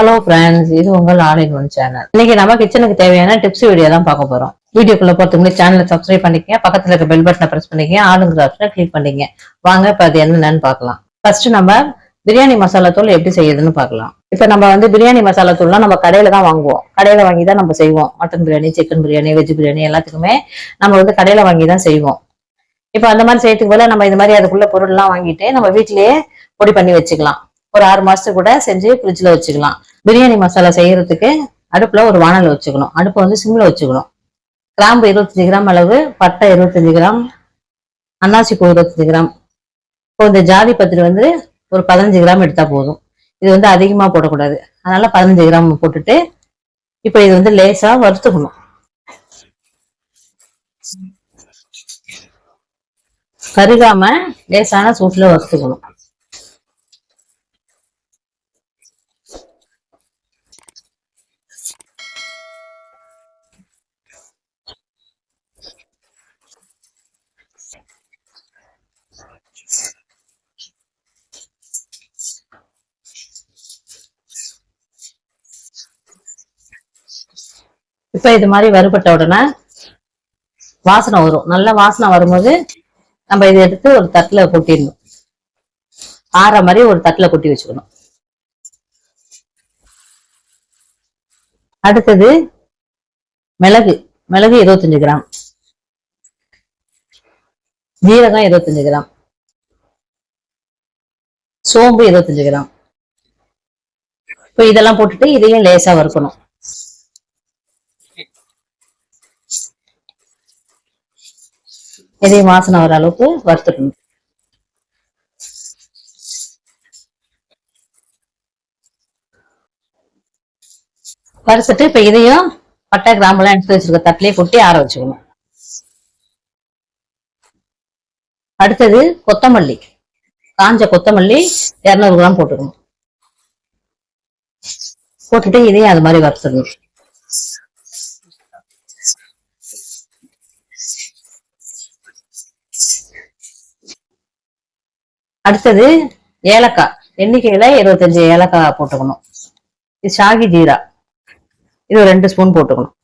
Hello friends இது உங்கள் online one channel இன்னைக்கு நம்ம கிச்சனுக்கு தேவையான டிப்ஸ் வீடியோ தான் பார்க்க போறோம். வீடியோக்குள்ள போறதுக்கு முன்னாடி சேனலை சப்ஸ்கிரைப் பண்ணிக்கங்க. பக்கத்துல இருக்க பெல் பட்டனை பிரஸ் பண்ணிக்கங்க. ஆளுங்கிற ஆப்ஷனை கிளிக் பண்ணிக்கங்க. வாங்க இப்போ அது என்னென்னு பார்க்கலாம். ஃபர்ஸ்ட் நம்ம பிரியாணி மசாலா தூள் எப்படி செய்யுதுன்னு பார்க்கலாம். இப்ப நம்ம வந்து பிரியாணி மசாலா தூள்லாம் நம்ம கடையில தான் வாங்குவோம். கடையில வாங்கி தான் நம்ம செய்வோம். Mutton biryani chicken biryani veg biryani எல்லாத்துக்குமே நம்ம வந்து கடையில வாங்கி தான் செய்வோம். இப்ப அந்த மாதிரி செய்யறதுக்கு போல நம்ம இந்த மாதிரி அதுக்குள்ள பொருள்லாம் வாங்கிட்டு நம்ம வீட்டிலேயே பொடி பண்ணி வச்சுக்கலாம். ஒரு ஆறு மாசத்துக்கு கூட செஞ்சு ஃப்ரிட்ஜில் வச்சுக்கலாம். பிரியாணி மசாலா செய்யறதுக்கு அடுப்பில் ஒரு வானல் வச்சுக்கணும். அடுப்பை வந்து சிம்மில் வச்சுக்கணும். கிராம்பு இருபத்தஞ்சு கிராம் அளவு பட்டை இருபத்தஞ்சு கிராம் அன்னாசி பூ இருபத்தஞ்சு கிராம். இப்போ இந்த ஜாதி பத்திரி வந்து ஒரு பதினஞ்சு கிராம் எடுத்தா போதும். இது வந்து அதிகமாக போடக்கூடாது. அதனால பதினஞ்சு கிராம் போட்டுட்டு இப்போ இது வந்து லேசாக வறுத்துக்கணும். கருகாம லேசான சூட்டில் வறுத்துக்கணும். இப்ப இது மாதிரி வறுபட்ட உடனே வாசனை வரும். நல்ல வாசனை வரும்போது நம்ம இதை எடுத்து ஒரு தட்டுல கொட்டிடணும். ஆற மாதிரி ஒரு தட்டுல கொட்டி வச்சுக்கணும். அடுத்தது மிளகு. மிளகு இருபத்தஞ்சு கிராம். ஜீரகம் இருபத்தஞ்சு கிராம். சோம்பு இருபத்தஞ்சு கிராம். இப்போ இதெல்லாம் போட்டுட்டு இதையும் லேசா வறுக்கணும். இதையும் வாசனை வர அளவுக்கு வறுத்துக்கணும். வறுத்துட்டு இப்ப இதையும் பட்டை கிராம்பெல்லாம் எடுத்து வச்சிருக்க தட்டிலே கொட்டி ஆற வச்சுக்கணும். அடுத்தது கொத்தமல்லி. காஞ்ச கொத்தமல்லி இருநூறு கிராம் போட்டுக்கணும். போட்டுட்டு இதையும் அது மாதிரி வறுத்துடணும். அடுத்தது ஏலக்காய். எண்ணிக்கையில இருபத்தஞ்சு ஏலக்காய் போட்டுக்கணும். இது ஷாகி ஜீரா. இது ரெண்டு ஸ்பூன் போட்டுக்கணும்.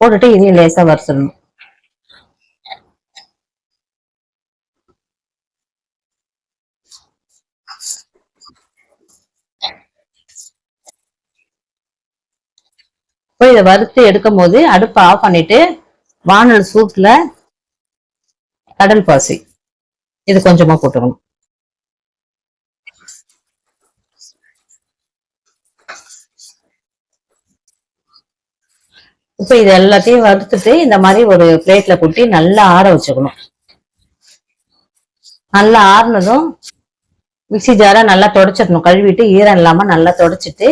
போட்டுட்டு இதையும் லேசா வறுத்துடணும். இப்போ இதை வறுத்து எடுக்கும் போது அடுப்பை ஆஃப் பண்ணிட்டு வானல் சூப்ல கடல் பாசி. இது கொஞ்சமா போட்டுக்கணும். இப்ப இது எல்லாத்தையும் வறுத்துட்டு இந்த மாதிரி ஒரு பிளேட்ல கொட்டி நல்லா ஆற வச்சுக்கணும். நல்லா ஆறுனதும் மிக்ஸி ஜாரா நல்லா தொடச்சிடணும். கழுவிட்டு ஈரம் இல்லாம நல்லா தொடச்சிட்டு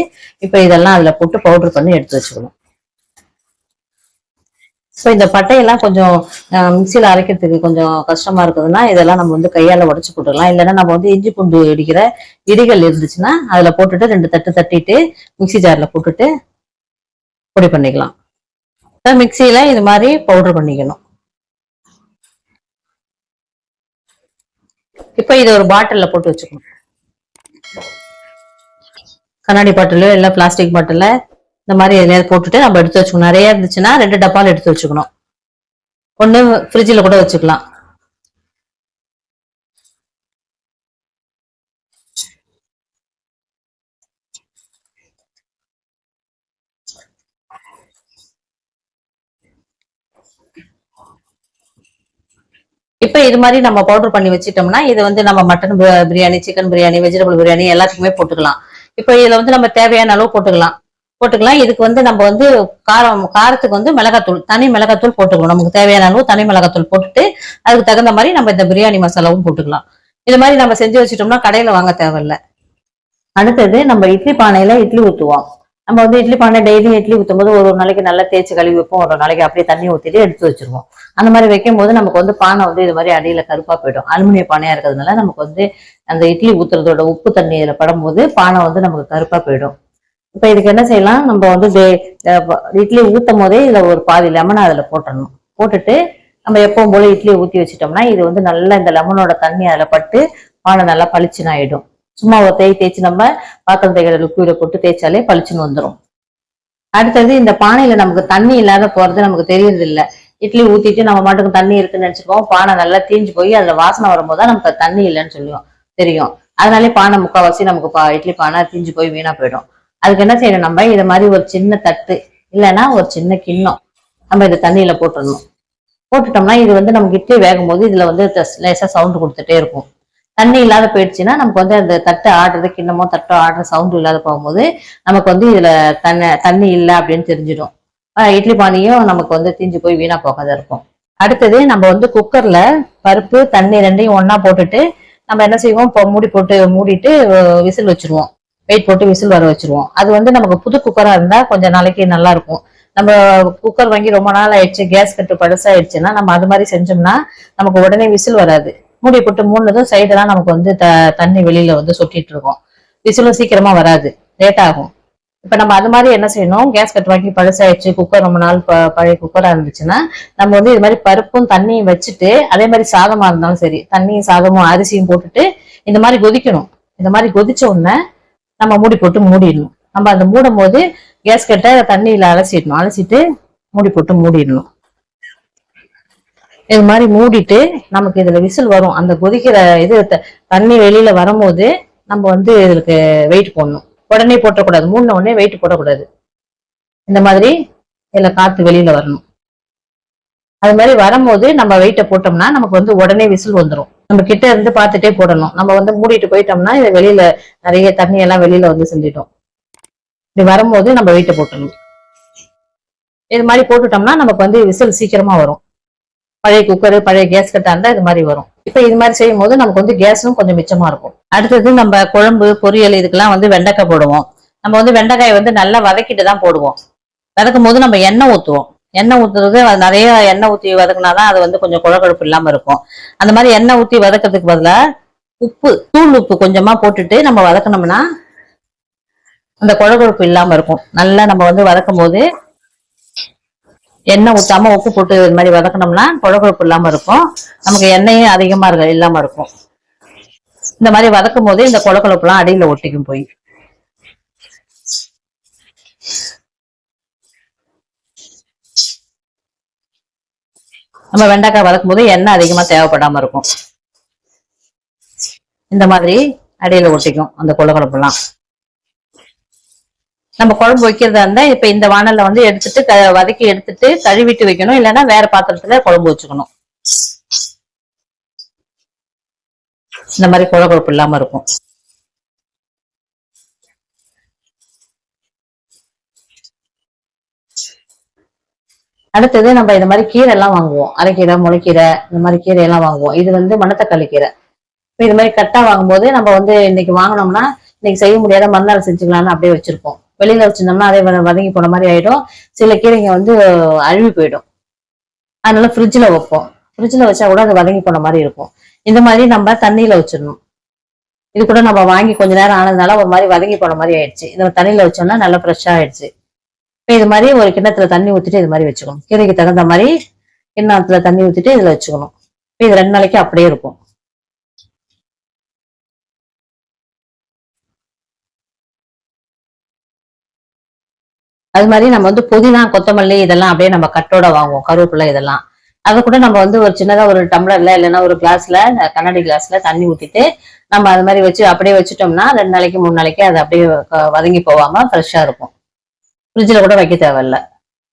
இப்ப இதெல்லாம் அதுல போட்டு பவுடர் பண்ணி எடுத்து வச்சுக்கணும். ஸோ இந்த பட்டையெல்லாம் கொஞ்சம் மிக்சியில் அரைக்கிறதுக்கு கொஞ்சம் கஷ்டமா இருக்குதுன்னா இதெல்லாம் நம்ம வந்து கையால் உடச்சு போட்டுக்கலாம் இல்லைன்னா நம்ம வந்து இஞ்சி பூண்டு இடிக்கிற இடிகள் இருந்துச்சுன்னா அதுல போட்டுட்டு ரெண்டு தட்டு தட்டிட்டு மிக்ஸி ஜார்ல போட்டுட்டு பொடி பண்ணிக்கலாம். மிக்சியில இது மாதிரி பவுடர் பண்ணிக்கணும். இப்போ இதை ஒரு பாட்டிலில் போட்டு வச்சுக்கணும். கண்ணாடி பாட்டிலோ இல்லை பிளாஸ்டிக் பாட்டிலில் இந்த மாதிரி எதுலையாவது போட்டுட்டு நம்ம எடுத்து வச்சுக்கணும். நிறைய இருந்துச்சுன்னா ரெண்டு டப்பால் எடுத்து வச்சுக்கணும். ஒன்று ஃப்ரிட்ஜில் கூட வச்சுக்கலாம். இப்ப இது மாதிரி நம்ம பவுடர் பண்ணி வச்சிட்டோம்னா இது வந்து நம்ம mutton biryani chicken biryani vegetable biryani எல்லாத்துக்குமே போட்டுக்கலாம். இப்ப இதுல வந்து நம்ம தேவையான அளவு போட்டுக்கலாம். போட்டுக்கலாம். இதுக்கு வந்து நம்ம வந்து காரம் காரத்துக்கு வந்து மிளகாத்தூள் தனி மிளகாத்தூள் போட்டுக்கணும் நமக்கு தேவையான அளவு தனி மிளகாத்தூள் போட்டுட்டு அதுக்கு தகுந்த மாதிரி நம்ம இந்த பிரியாணி மசாலாவும் போட்டுக்கலாம். இது மாதிரி நம்ம செஞ்சு வச்சுட்டோம்னா கடையில வாங்க தேவையில்ல. அடுத்தது நம்ம இட்லி பானையில இட்லி ஊற்றுவோம் நம்ம வந்து இட்லி பானை டெய்லி இட்லி ஊற்றும் போது ஒரு ஒரு நாளைக்கு நல்லா தேய்ச்சி கழுவி வைப்போம். ஒரு நாளைக்கு அப்படியே தண்ணி ஊற்றிட்டு எடுத்து வச்சிருவோம். அந்த மாதிரி வைக்கும் போது நமக்கு வந்து பானை வந்து இது மாதிரி அடியில கருப்பா போயிடும். அலுமினிய பானையா இருக்கிறதுனால நமக்கு வந்து அந்த இட்லி ஊத்துறதோட உப்பு தண்ணி இதுல படும்போது பானை வந்து நமக்கு கருப்பா போயிடும். இப்ப இதுக்கு என்ன செய்யலாம்? நம்ம வந்து இட்லி ஊத்தும் போதே இதுல ஒரு பாதி லெமன் அதுல போட்டுடணும். போட்டுட்டு நம்ம எப்பவும் போல இட்லியை ஊத்தி வச்சிட்டோம்னா இது வந்து நல்லா இந்த லெமனோட தண்ணி அதுல பட்டு பானை நல்லா பளிச்சுன்னு ஆயிடும். சும்மா ஒரு தேய் தேய்ச்சி நம்ம பாத்திரம் தேய்க்கிற லிக்விட போட்டு தேய்ச்சாலே பளிச்சுன்னு வந்துடும் அடுத்தது இந்த பானையில நமக்கு தண்ணி இல்லாத போறது நமக்கு தெரியறது இல்ல இட்லி ஊத்திட்டு நம்ம மாட்டுக்கு தண்ணி இருக்குன்னு நினைச்சுக்கோம் பானை நல்லா தீஞ்சு போய் அதுல வாசனை வரும்போது தான் நமக்கு தண்ணி இல்லைன்னு சொல்லுவோம். தெரியும். அதனாலே பானை முக்கால்வாசி நமக்கு பா இட்லி பானை தீஞ்சு போய் வீணா போயிடும். அதுக்கு என்ன செய்யணும்? நம்ம இது மாதிரி ஒரு சின்ன தட்டு இல்லைன்னா ஒரு சின்ன கிண்ணம் நம்ம இதை தண்ணியில போட்டுடணும். போட்டுட்டோம்னா இது வந்து நம்ம கிட்டே வேகும் போது இதுல வந்து லேசா சவுண்டு கொடுத்துட்டே இருக்கும். தண்ணி இல்லாத போயிடுச்சுன்னா நமக்கு வந்து அந்த தட்டு ஆடுறது கிண்ணமோ தட்டோ ஆடுற சவுண்டு இல்லாத போகும்போது நமக்கு வந்து இதுல தண்ணி தண்ணி இல்லை அப்படின்னு தெரிஞ்சிடும். இட்லி பானையும் நமக்கு வந்து தீஞ்சு போய் வீணா போகாத இருக்கும். அடுத்தது நம்ம வந்து குக்கர்ல பருப்பு தண்ணி ரெண்டையும் ஒன்னா போட்டுட்டு நம்ம என்ன செய்வோம்? இப்போ மூடி போட்டு மூடிட்டு விசில் வச்சிருவோம். வெயிட் போட்டு விசில் வர வச்சிருவோம். அது வந்து நமக்கு புது குக்கராக இருந்தால் கொஞ்சம் நாளைக்கு நல்லா இருக்கும் நம்ம குக்கர் வாங்கி ரொம்ப நாள் ஆயிடுச்சு கேஸ் கட்டு பழசாயிடுச்சுன்னா நம்ம அது மாதிரி செஞ்சோம்னா நமக்கு உடனே விசில் வராது. மூடி போட்டு மூணுனதும் சைடெல்லாம் நமக்கு வந்து த தண்ணி வெளியில வந்து சொட்டிட்டு இருக்கும். விசிலும் சீக்கிரமா வராது. லேட் ஆகும். இப்ப நம்ம அது மாதிரி என்ன செய்யணும்? கேஸ் கட் வாங்கி பழசாயிடுச்சு குக்கர் ரொம்ப நாள் ப- பழைய குக்கரா இருந்துச்சுன்னா நம்ம வந்து இது மாதிரி பருப்பும் தண்ணியும் வச்சுட்டு அதே மாதிரி சாதமா இருந்தாலும் சரி தண்ணியும் சாதமும் அரிசியும் போட்டுட்டு இந்த மாதிரி கொதிக்கணும். இந்த மாதிரி கொதிச்ச உடனே நம்ம மூடி போட்டு மூடிடணும். நம்ம அந்த மூடும் போது கேஸ் தண்ணியில் அலசிடணும். அலசிட்டு மூடி போட்டு மூடிடணும். இது மாதிரி மூடிட்டு நமக்கு இதுல விசில் வரும். அந்த கொதிக்கிற இது தண்ணி வெளியில வரும்போது நம்ம வந்து இதுக்கு வெயிட் போடணும். உடனே போட்டக்கூடாது. மூடின உடனே வெயிட் போடக்கூடாது. இந்த மாதிரி இதுல காத்து வெளியில வரணும். அது மாதிரி வரும்போது நம்ம வெயிட்டை போட்டோம்னா நமக்கு வந்து உடனே விசில் வந்துடும் நம்ம கிட்ட இருந்து பார்த்துட்டே போடணும். நம்ம வந்து மூடிட்டு போயிட்டோம்னா இது வெளியில நிறைய தண்ணி எல்லாம் வெளியில வந்து செஞ்சிட்டோம் இப்படி வரும்போது நம்ம வெயிட்டை போட்டணும். இது மாதிரி போட்டுட்டோம்னா நமக்கு வந்து விசில் சீக்கிரமா வரும். பழைய குக்கரு பழைய கேஸ் கட்டா இருந்தா இது மாதிரி வரும். இப்ப இது மாதிரி செய்யும் போது நமக்கு வந்து கேஸும் கொஞ்சம் மிச்சமா இருக்கும். அடுத்தது நம்ம குழம்பு பொரியல் இதுக்கெல்லாம் வந்து வெண்டைக்காய் போடுவோம். நம்ம வந்து வெண்டைக்காயை வந்து நல்லா வதக்கிட்டு தான் போடுவோம். வதக்கும் போது நம்ம எண்ணெய் ஊத்துவோம். எண்ணெய் ஊத்துறது அது நிறைய எண்ணெய் ஊற்றி வதக்குனாதான் அது வந்து கொஞ்சம் குழகுழப்பு இல்லாமல் இருக்கும். அந்த மாதிரி எண்ணெய் ஊற்றி வதக்கிறதுக்கு பதிலாக உப்பு தூள் உப்பு கொஞ்சமாக போட்டுட்டு நம்ம வதக்கினோம்னா அந்த குழகுழப்பு இல்லாமல் இருக்கும். நல்லா நம்ம வந்து வதக்கும் போது எண்ணெய் ஊற்றாம உப்பு போட்டு இது மாதிரி வதக்கினோம்னா குழகுழப்பு இல்லாமல் இருக்கும். நமக்கு எண்ணெயும் அதிகமாக இருக்க இல்லாமல் இருக்கும். இந்த மாதிரி வதக்கும் போது இந்த குழகுழப்புலாம் அடியில் ஒட்டிக்கும் போய். நம்ம வெண்டைக்காய் வதக்கும் போது எண்ணெய் அதிகமா தேவைப்படாம இருக்கும். இந்த மாதிரி அடியில ஒட்டிக்கும் அந்த குழகுழப்புலாம் நம்ம குழம்பு வைக்கிறதா இருந்தா இப்ப இந்த வானல்ல வந்து எடுத்துட்டு வதக்கி எடுத்துட்டு கழுவிட்டு வைக்கணும். இல்லைன்னா வேற பாத்திரத்துல குழம்பு வச்சுக்கணும். இந்த மாதிரி குழகுழப்பு இல்லாம இருக்கும். அடுத்தது நம்ம இந்த மாதிரி கீரை எல்லாம் வாங்குவோம். அரைக்கீரை முளைக்கீரை இந்த மாதிரி கீரை எல்லாம் வாங்குவோம். இது வந்து மணத்தக்காளி கீரை. இது மாதிரி கட்டா வாங்கும்போது நம்ம வந்து இன்னைக்கு வாங்கினோம்னா இன்னைக்கு செய்ய முடியாத மறுநாள் செஞ்சுக்கலாம்னு அப்படியே வச்சிருப்போம். வெளியில வச்சிருந்தோம்னா அதே வதங்கி போன மாதிரி ஆயிடும். சில கீரைங்க வந்து அழுவி போயிடும். அதனால ஃப்ரிட்ஜில் வைப்போம். ஃப்ரிட்ஜில் வச்சா கூட அது வதங்கி போன மாதிரி இருக்கும். இந்த மாதிரி நம்ம தண்ணியில வச்சிடணும். இது கூட நம்ம வாங்கி கொஞ்ச நேரம் ஆனதுனால ஒரு மாதிரி வதங்கி போன மாதிரி ஆயிடுச்சு. இதை தண்ணியில வச்சோம்னா நல்லா ஃப்ரெஷ்ஷாக ஆயிடுச்சு. இப்போ இது மாதிரி ஒரு கிண்ணத்துல தண்ணி ஊத்திட்டு இது மாதிரி வச்சுக்கணும். கீரைக்கு தகுந்த மாதிரி கிண்ணத்துல தண்ணி ஊத்திட்டு இதுல வச்சுக்கணும். இப்போ இது ரெண்டு நாளைக்கு அப்படியே இருக்கும். அது மாதிரி நம்ம வந்து புதினா கொத்தமல்லி இதெல்லாம் அப்படியே நம்ம கட்டோட வாங்குவோம். கருவேப்பிலை இதெல்லாம். அதை கூட நம்ம வந்து ஒரு சின்னதா ஒரு டம்ளர்ல இல்லைன்னா ஒரு கிளாஸ்ல கண்ணாடி கிளாஸ்ல தண்ணி ஊத்திட்டு நம்ம அது மாதிரி வச்சு அப்படியே வச்சுட்டோம்னா ரெண்டு நாளைக்கு மூணு நாளைக்கு அது அப்படியே வதங்கி போகாம ஃப்ரெஷ்ஷா இருக்கும். ஃப்ரிட்ஜில் கூட வைக்க தேவையில்ல.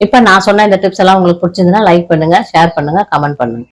இப்ப நான் சொன்ன இந்த டிப்ஸ் எல்லாம் உங்களுக்கு பிடிச்சிருந்ததுன்னா லைக் பண்ணுங்க ஷேர் பண்ணுங்க கமெண்ட் பண்ணுங்க.